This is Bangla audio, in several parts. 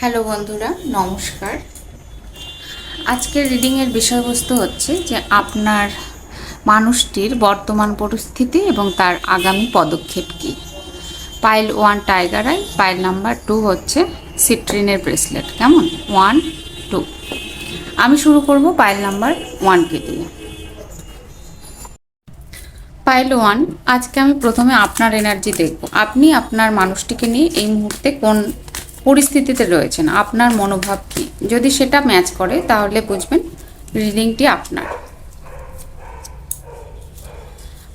হ্যালো বন্ধুরা, নমস্কার। আজকের রিডিংয়ের বিষয়বস্তু হচ্ছে যে আপনার মানুষটির বর্তমান পরিস্থিতি এবং তার আগামী পদক্ষেপ কী। Pile one tiger eye pile number two হচ্ছে সিট্রিনের ব্রেসলেট কেমন? ওয়ান টু আমি শুরু করব পাইল নাম্বার ওয়ানকে দিয়ে। পাইল ওয়ান আজকে আমি প্রথমে আপনার এনার্জি দেখব। আপনি আপনার মানুষটিকে নিয়ে এই মুহূর্তে কোন পরিস্থিতিতে রয়েছেন, আপনার মনোভাব কি? যদি সেটা ম্যাচ করে, তাহলে বুঝবেন রিডিংটি আপনার।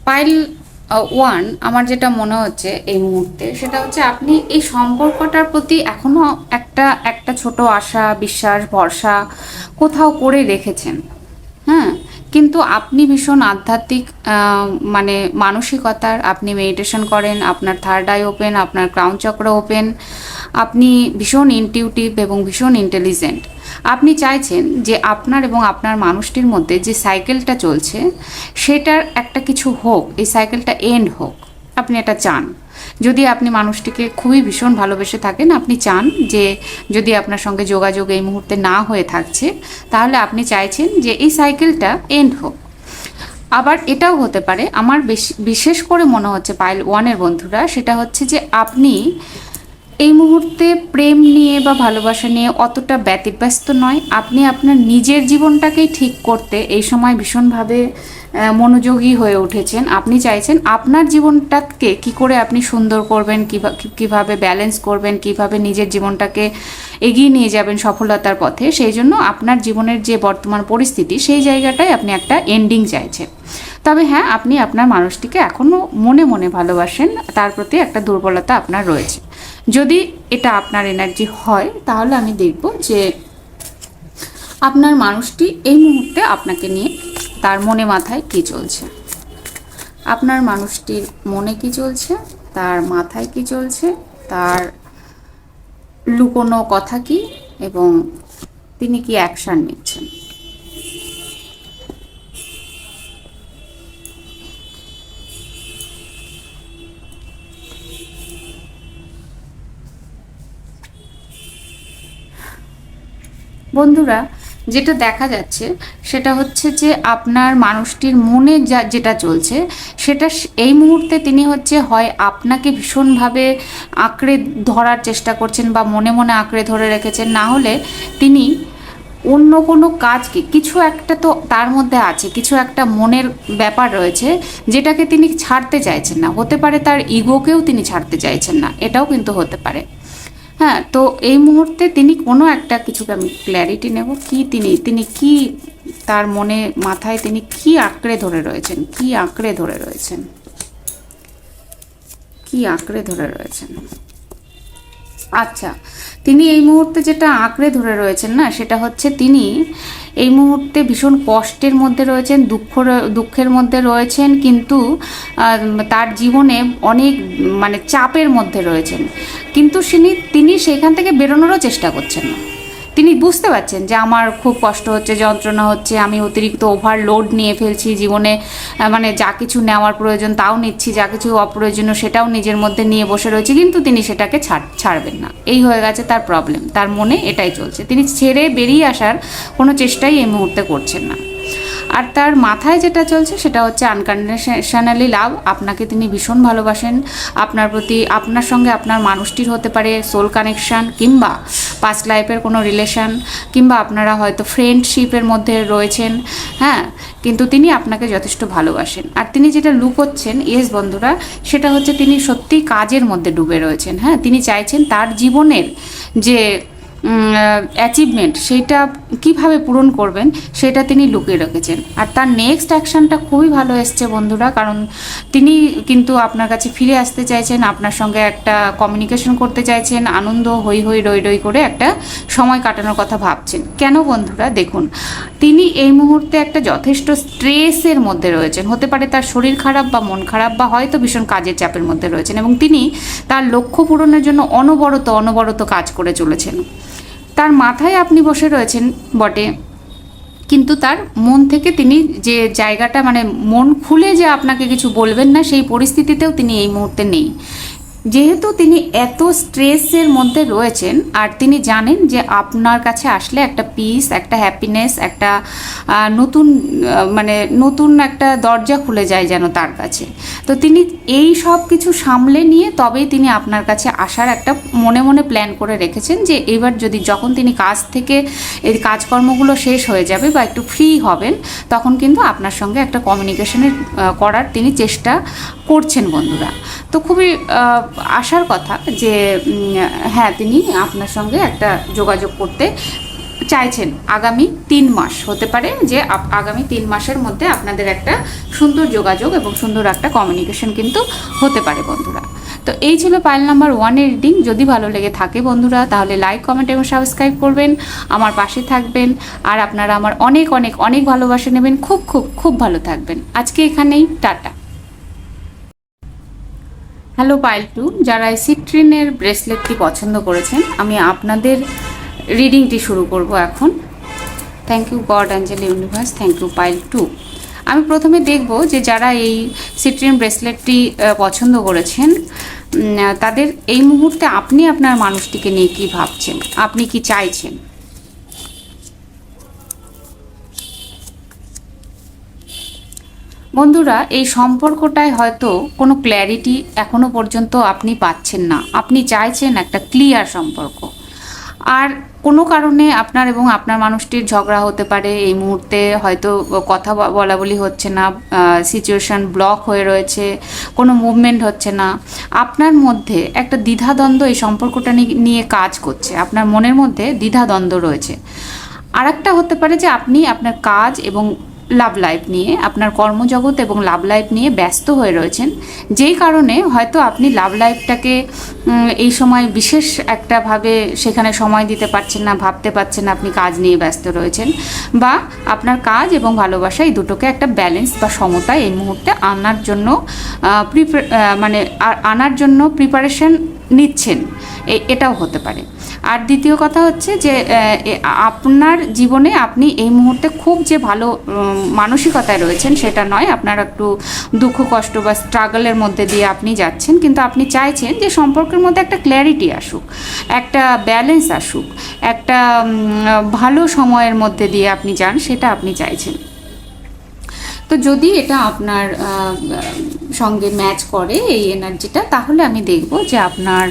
পাইল ওয়ান আমার যেটা মনে হচ্ছে এই মুহূর্তে, সেটা হচ্ছে আপনি এই সম্পর্কটার প্রতি এখনও একটা একটা ছোট আশা, বিশ্বাস, ভরসা কোথাও করে রেখেছেন। হ্যাঁ? কিন্তু আপনি ভীষণ আধ্যাত্মিক মানে মানসিকতার, আপনি মেডিটেশন করেন, আপনার থার্ড আই ওপেন আপনার ক্রাউন চক্র ওপেন আপনি ভীষণ ইনটিউটিভ এবং ভীষণ ইন্টেলিজেন্ট আপনি চাইছেন যে আপনার এবং আপনার মানুষটির মধ্যে যে সাইকেলটা চলছে, সেটার একটা কিছু হোক, এই সাইকেলটা এন্ড হোক। আপনি এটা চান। যদি আপনি মানুষটিকে খুবই ভীষণ ভালোবেসে থাকেন, আপনি চান যে যদি আপনার সঙ্গে যোগাযোগ এই মুহূর্তে না হয়ে থাকছে, তাহলে আপনি চাইছেন যে এই সাইকেলটা এন্ড হোক। আবার এটাও হতে পারে, আমার বেশ- বিশেষ করে মনে হচ্ছে পাইল ওয়ানের বন্ধুরা, সেটা হচ্ছে যে আপনি এই মুহূর্তে প্রেম নিয়ে বা ভালোবাসা নিয়ে অতটা ব্যতিব্যস্ত নয়। আপনি আপনার নিজের জীবনটাকেই ঠিক করতে এই সময় ভীষণভাবে মনোযোগী হয়ে উঠেছেন। আপনি চাইছেন আপনার জীবনটাকে কি করে আপনি সুন্দর করবেন, কিভা- কীভাবে ব্যালেন্স করবেন, কীভাবে নিজের জীবনটাকে এগিয়ে নিয়ে যাবেন সফলতার পথে, সেই জন্য আপনার জীবনের যে বর্তমান পরিস্থিতি, সেই জায়গাটায় আপনি একটা এন্ডিং চাইছেন। তবে হ্যাঁ আপনি আপনার মানুষটিকে এখনও মনে মনে ভালোবাসেন, তার প্রতি একটা দুর্বলতা আপনার রয়েছে। যদি এটা আপনার এনার্জি হয়, তাহলে আমি দেখব যে আপনার মানুষটি এই মুহূর্তে আপনাকে নিয়ে তার মনে মাথায় কি চলছে? আপনার মানুষটির মনে কি চলছে? তার মাথায় কি চলছে? তার লুকোনো কথা কি? এবং তিনি কি অ্যাকশন নিচ্ছেন? বন্ধুরা যেটা দেখা যাচ্ছে সেটা হচ্ছে যে আপনার মানুষটির মনে যা যেটা চলছে, সেটা এই মুহূর্তে তিনি হচ্ছে হয় আপনাকে ভীষণভাবে আঁকড়ে ধরার চেষ্টা করছেন বা মনে মনে আঁকড়ে ধরে রেখেছেন, না হলে তিনি অন্য কোনো কাজকে, কিছু একটা তো তার মধ্যে আছে, কিছু একটা মনের ব্যাপার রয়েছে যেটাকে তিনি ছাড়তে চাইছেন না। হতে পারে তার ইগোকেও তিনি ছাড়তে চাইছেন না, এটাও কিন্তু হতে পারে। হ্যাঁ তো এই মুহূর্তে তিনি কোনো একটা কিছুকে আমি ক্ল্যারিটি নেব। কি তিনি তিনি কি তার মনে, মাথায় তিনি কি আঁকড়ে ধরে রয়েছেন? কি আঁকড়ে ধরে রয়েছেন? কি আঁকড়ে ধরে রয়েছেন? আচ্ছা তিনি এই মুহূর্তে যেটা আঁকড়ে ধরে রয়েছেন না, সেটা হচ্ছে তিনি এই মুহূর্তে ভীষণ কষ্টের মধ্যে রয়েছেন, দুঃখ দুঃখের মধ্যে রয়েছেন, কিন্তু তার জীবনে অনেক মানে চাপের মধ্যে রয়েছেন। কিন্তু তিনি সেখান থেকে বেরোনোরও চেষ্টা করছেন না। তিনি বুঝতে পারছেন যে আমার খুব কষ্ট হচ্ছে, যন্ত্রণা হচ্ছে, আমি অতিরিক্ত ওভারলোড নিয়ে ফেলছি জীবনে মানে যা কিছু নেওয়ার প্রয়োজন তাও নিচ্ছি, যা কিছু অপ্রয়োজনীয় সেটাও নিজের মধ্যে নিয়ে বসে রয়েছে, কিন্তু তিনি সেটাকে ছাড় ছাড়বেন না। এই হয়ে গেছে তার প্রবলেম তার মনে এটাই চলছে। তিনি ছেড়ে বেরিয়ে আসার কোনো চেষ্টাই এই মুহূর্তে করছেন না। আর তার মাথায় যেটা চলছে সেটা হচ্ছে আনকন্ডিশনালি লাভ। আপনাকে তিনি ভীষণ ভালোবাসেন। আপনার প্রতি, আপনার সঙ্গে আপনার মানুষটির হতে পারে সোল কানেকশান কিংবা পাস্ট লাইফের কোনো রিলেশন কিংবা আপনারা হয়তো ফ্রেন্ডশিপের মধ্যে রয়েছেন। হ্যাঁ কিন্তু তিনি আপনাকে যথেষ্ট ভালোবাসেন। আর তিনি যেটা লুকোচ্ছেন ইয়েস বন্ধুরা, সেটা হচ্ছে তিনি সত্যি কাজের মধ্যে ডুবে রয়েছেন। হ্যাঁ তিনি চাইছেন তার জীবনের যে অ্যাচিভমেন্ট সেইটা কীভাবে পূরণ করবেন সেটা তিনি লুকিয়ে রেখেছেন। আর তার নেক্সট অ্যাকশনটা খুবই ভালো এসছে বন্ধুরা, কারণ তিনি কিন্তু আপনার কাছে ফিরে আসতে চাইছেন, আপনার সঙ্গে একটা কমিউনিকেশন করতে চাইছেন, আনন্দ হই হই রই রই করে একটা সময় কাটানোর কথা ভাবছেন। কেন বন্ধুরা, দেখুন, তিনি এই মুহূর্তে একটা যথেষ্ট স্ট্রেসের মধ্যে রয়েছেন। হতে পারে তার শরীর খারাপ বা মন খারাপ বা হয়তো ভীষণ কাজের চাপের মধ্যে রয়েছেন এবং তিনি তার লক্ষ্য পূরণের জন্য অনবরত অনবরত কাজ করে চলেছেন। তার মাথায় আপনি বসে রয়েছেন বটে। কিন্তু তার মন থেকে তিনি যে জায়গাটা মানে মন খুলে যে আপনাকে কিছু বলবেন না, সেই পরিস্থিতিতেও তিনি এই মুহূর্তে নেই। যেহেতু তিনি এত স্ট্রেসের মধ্যে রয়েছেন, আর তিনি জানেন যে আপনার কাছে আসলে একটা পিস একটা হ্যাপিনেস একটা নতুন মানে নতুন একটা দরজা খুলে যায় যেন তার কাছে। তো তিনি এই সব কিছু সামলে নিয়ে তবেই তিনি আপনার কাছে আসার একটা মনে মনে প্ল্যান করে রেখেছেন যে এবার যদি যখন তিনি কাজ থেকে, এই কাজকর্মগুলো শেষ হয়ে যাবে বা একটু ফ্রি হবেন, তখন কিন্তু আপনার সঙ্গে একটা কমিউনিকেশনের করার তিনি চেষ্টা করছেন বন্ধুরা। তো খুবই আশার কথা যে হ্যাঁ তিনি আপনার সঙ্গে একটা যোগাযোগ করতে চাইছেন। আগামী তিন মাস হতে পারে যে আগামী তিন মাসের মধ্যে আপনাদের একটা সুন্দর যোগাযোগ এবং সুন্দর একটা কমিউনিকেশন কিন্তু হতে পারে বন্ধুরা। তো এই ছিল পাইল নাম্বার ওয়ানের রিডিং যদি ভালো লেগে থাকে বন্ধুরা, তাহলে লাইক কমেন্ট এবং সাবস্ক্রাইব করবেন। আমার পাশে থাকবেন। আর আপনারা আমার অনেক অনেক অনেক ভালোবাসা নেবেন। খুব খুব খুব ভালো থাকবেন। আজকে এখানেই, টাটা। হ্যালো পাইল টু যারা এই সিট্রিনের ব্রেসলেটটি পছন্দ করেছেন, আমি আপনাদের রিডিংটি শুরু করব এখন। Thank you God angel universe thank you pile two আমি প্রথমে দেখব যে যারা এই সিট্রিন ব্রেসলেটটি পছন্দ করেছেন তাদের এই মুহূর্তে আপনি আপনার মানুষটিকে নিয়ে কি ভাবছেন? আপনি কি চাইছেন? বন্ধুরা, এই সম্পর্কটায় হয়তো কোনো ক্ল্যারিটি এখনও পর্যন্ত আপনি পাচ্ছেন না। আপনি চাইছেন একটা ক্লিয়ার সম্পর্ক। আর কোনো কারণে আপনার এবং আপনার মানুষটির ঝগড়া হতে পারে, এই মুহূর্তে হয়তো কথা বলা বলি হচ্ছে না সিচুয়েশন ব্লক হয়ে রয়েছে, কোনো মুভমেন্ট হচ্ছে না। আপনার মধ্যে একটা দ্বিধাদ্বন্দ্ব এই সম্পর্কটা নিয়ে কাজ করছে। আপনার মনের মধ্যে দ্বিধাদ্বন্দ্ব রয়েছে। আর একটা হতে পারে যে আপনি আপনার কাজ এবং লাভ লাইফ নিয়ে, আপনার কর্মজগৎ এবং লাভ লাইফ নিয়ে ব্যস্ত হয়ে রয়েছেন। যেই কারণে হয়তো আপনি লাভ লাইফটাকে এই সময় বিশেষ একটাভাবে সেখানে সময় দিতে পারছেন না, ভাবতে পারছেন না, আপনি কাজ নিয়ে ব্যস্ত রয়েছেন বা আপনার কাজ এবং ভালোবাসা এই দুটোকে একটা ব্যালেন্স বা সমতা এই মুহূর্তে আনার জন্য মানে আনার জন্য প্রিপারেশন নিচ্ছেন। এটাও হতে পারে। আর দ্বিতীয় কথা হচ্ছে যে আপনার জীবনে আপনি এই মুহূর্তে খুব যে ভালো মানসিকতায় রয়েছেন সেটা নয়। আপনার একটু দুঃখ, কষ্ট বা স্ট্রাগলের মধ্যে দিয়ে আপনি যাচ্ছেন। কিন্তু আপনি চাইছেন যে সম্পর্কের মধ্যে একটা ক্ল্যারিটি আসুক, একটা ব্যালেন্স আসুক, একটা ভালো সময়ের মধ্যে দিয়ে আপনি যান সেটা আপনি চাইছেন। তো যদি এটা আপনার সঙ্গে ম্যাচ করে এই এনার্জিটা তাহলে আমি দেখব যে আপনার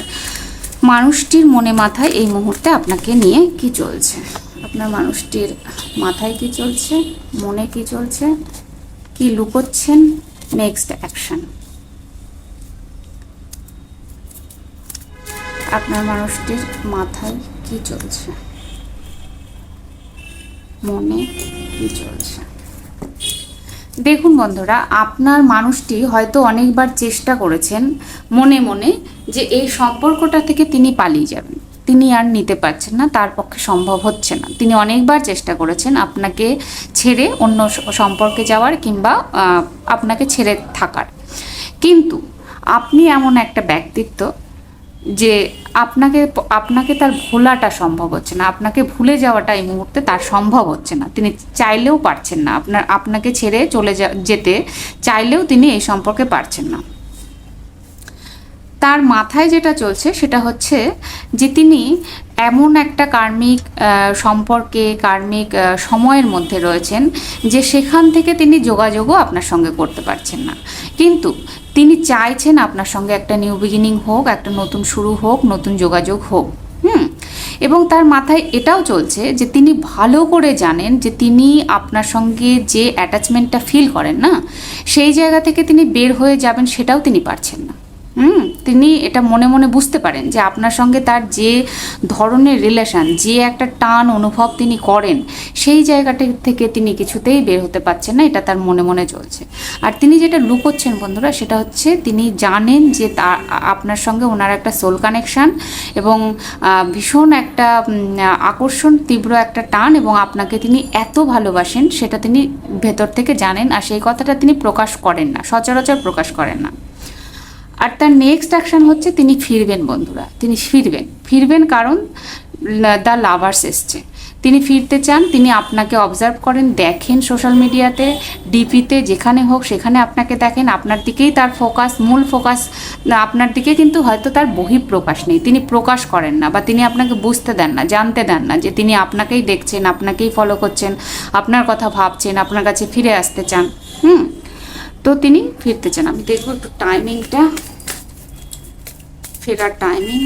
মানুষটির মনে মাথায় এই মুহূর্তে আপনাকে নিয়ে কি চলছে? আপনার মানুষটির মাথায় কি চলছে? মনে কি চলছে? কি লুকোচ্ছেন? নেক্সট অ্যাকশন আপনার মানুষটির মাথায় কি চলছে? মনে কি চলছে? দেখুন বন্ধুরা, আপনার মানুষটি হয়তো অনেকবার চেষ্টা করেছেন মনে মনে যে এই সম্পর্কটা থেকে তিনি পালিয়ে যাবেন। তিনি আর নিতে পারছেন না, তার পক্ষে সম্ভব হচ্ছে না। তিনি অনেকবার চেষ্টা করেছেন আপনাকে ছেড়ে অন্য সম্পর্কে যাওয়ার কিংবা আপনাকে ছেড়ে থাকার। কিন্তু আপনি এমন একটা ব্যক্তিত্ব যে আপনাকে আপনাকে তার ভোলাটা সম্ভব হচ্ছে না, আপনাকে ভুলে যাওয়াটা এই মুহূর্তে তার সম্ভব হচ্ছে না। তিনি চাইলেও পারছেন না, আপনার, আপনাকে ছেড়ে চলে যেতে, চাইলেও তিনি এই সম্পর্কে পারছেন না। তার মাথায় যেটা চলছে সেটা হচ্ছে যে তিনি এমন একটা কার্মিক সম্পর্কে কার্মিক সময়ের মধ্যে রয়েছেন যে সেখান থেকে তিনি যোগাযোগও আপনার সঙ্গে করতে পারছেন না। কিন্তু তিনি চাইছেন আপনার সঙ্গে একটা নিউ বিগিনিং হোক, একটা নতুন শুরু হোক, নতুন যোগাযোগ হোক। হুম? এবং তার মাথায় এটাও চলছে যে তিনি ভালো করে জানেন যে তিনি আপনার সঙ্গে যে অ্যাটাচমেন্টটা ফিল করেন না, সেই জায়গা থেকে তিনি বের হয়ে যাবেন সেটাও তিনি পারছেন না। হুম, তিনি এটা মনে মনে বুঝতে পারেন যে আপনার সঙ্গে তার যে ধরনের রিলেশন যে একটা টান অনুভব তিনি করেন, সেই জায়গাটা থেকে তিনি কিছুতেই বের হতে পারছেন না, এটা তার মনে মনে চলছে। আর তিনি যেটা লুকোচ্ছেন বন্ধুরা, সেটা হচ্ছে তিনি জানেন যে তার আপনার সঙ্গে ওনার একটা সোল কানেকশন এবং ভীষণ একটা আকর্ষণ, তীব্র একটা টান এবং আপনাকে তিনি এত ভালোবাসেন, সেটা তিনি ভেতর থেকে জানেন আর সেই কথাটা তিনি প্রকাশ করেন না, সচরাচর প্রকাশ করেন না। আর তার নেক্সট অ্যাকশন হচ্ছে তিনি ফিরবেন বন্ধুরা, তিনি ফিরবেন। ফিরবেন কারণ দ্য লাভার্স এসছে। তিনি ফিরতে চান, তিনি আপনাকে অবজার্ভ করেন, দেখেন সোশ্যাল মিডিয়াতে ডিপিতে যেখানে হোক, সেখানে আপনাকে দেখেন, আপনার দিকেই তার ফোকাস মূল ফোকাস আপনার দিকে কিন্তু হয়তো তার বহিঃপ্রকাশ নেই। তিনি প্রকাশ করেন না বা তিনি আপনাকে বুঝতে দেন না, জানতে দেন না যে তিনি আপনাকেই দেখছেন, আপনাকেই ফলো করছেন, আপনার কথা ভাবছেন, আপনার কাছে ফিরে আসতে চান। হুম? তো তিনি ফিরতে চান। আমি দেখব একটু টাইমিংটা ফেরার টাইমিং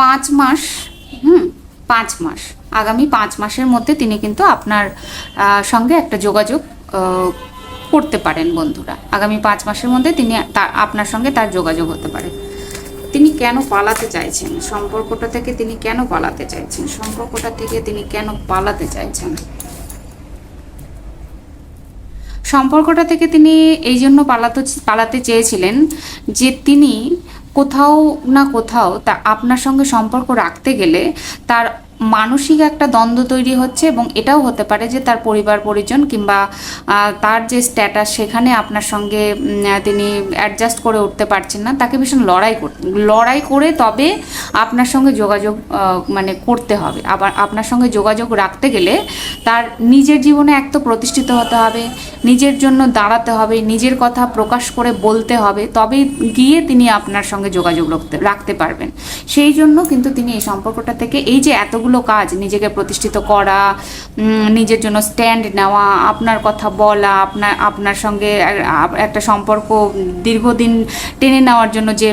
পাঁচ মাস, হুম, পাঁচ মাস। আগামী পাঁচ মাসের মধ্যে তিনি কিন্তু আপনার সঙ্গে একটা যোগাযোগ করতে পারেন বন্ধুরা। আগামী পাঁচ মাসের মধ্যে তিনি আপনার সঙ্গে তার যোগাযোগ হতে পারে। তিনি কেন পালাতে চাইছেন? সম্পর্কটা থেকে তিনি কেন পালাতে চাইছেন? সম্পর্কটা থেকে তিনি কেন পালাতে চাইছেন? সম্পর্কটা থেকে তিনি এই জন্য পালাতে পালাতে চেয়েছিলেন যে তিনি কোথাও না কোথাও তা আপনার সঙ্গে সম্পর্ক রাখতে গেলে তার মানসিক একটা দ্বন্দ্ব তৈরি হচ্ছে এবং এটাও হতে পারে যে তার পরিবার, পরিজন কিংবা তার যে স্ট্যাটাস সেখানে আপনার সঙ্গে তিনি অ্যাডজাস্ট করে উঠতে পারছেন না। তাকে ভীষণ লড়াই লড়াই করে তবে আপনার সঙ্গে যোগাযোগ মানে করতে হবে। আবার আপনার সঙ্গে যোগাযোগ রাখতে গেলে তার নিজের জীবনে এক তো প্রতিষ্ঠিত হতে হবে, নিজের জন্য দাঁড়াতে হবে, নিজের কথা প্রকাশ করে বলতে হবে তবে গিয়ে তিনি আপনার সঙ্গে যোগাযোগ রাখতে রাখতে পারবেন। সেই জন্য কিন্তু তিনি এই সম্পর্কটা থেকে এই যে এতগুলো কাজ, নিজেকে প্রতিষ্ঠিত করা নিজের জন্য স্ট্যান্ড নেওয়া, আপনার কথা বলা, আপনার আপনার সঙ্গে একটা সম্পর্ক দীর্ঘদিন টেনে নেওয়ার জন্য যে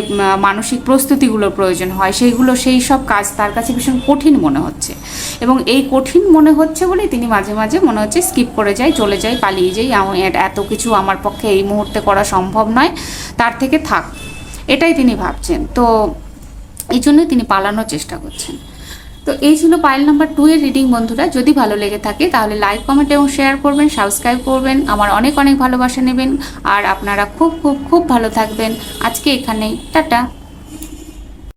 মানসিক প্রস্তুতিগুলোর প্রয়োজন হয়, সেইগুলো, সেই সব কাজ তার কাছে ভীষণ কঠিন মনে হচ্ছে। এবং এই কঠিন মনে হচ্ছে বলেই তিনি মাঝে মাঝে মনে হচ্ছে স্কিপ করে যায়, চলে যায়, পালিয়ে যাই এত কিছু আমার পক্ষে এই মুহূর্তে করা সম্ভব নয়, তার থেকে থাক। এটাই তিনি ভাবছেন। তো এই জন্যই তিনি পালানোর চেষ্টা করছেন। তো এই ছিল পাইল নাম্বার টু এর রিডিং বন্ধুরা। যদি ভালো লেগে থাকে, তাহলে লাইক কমেন্ট এবং শেয়ার করবেন সাবস্ক্রাইব করবেন। আমার অনেক অনেক ভালোবাসা নেবেন। আর আপনারা খুব খুব খুব ভালো থাকবেন। আজকে এখানেই। টাটা।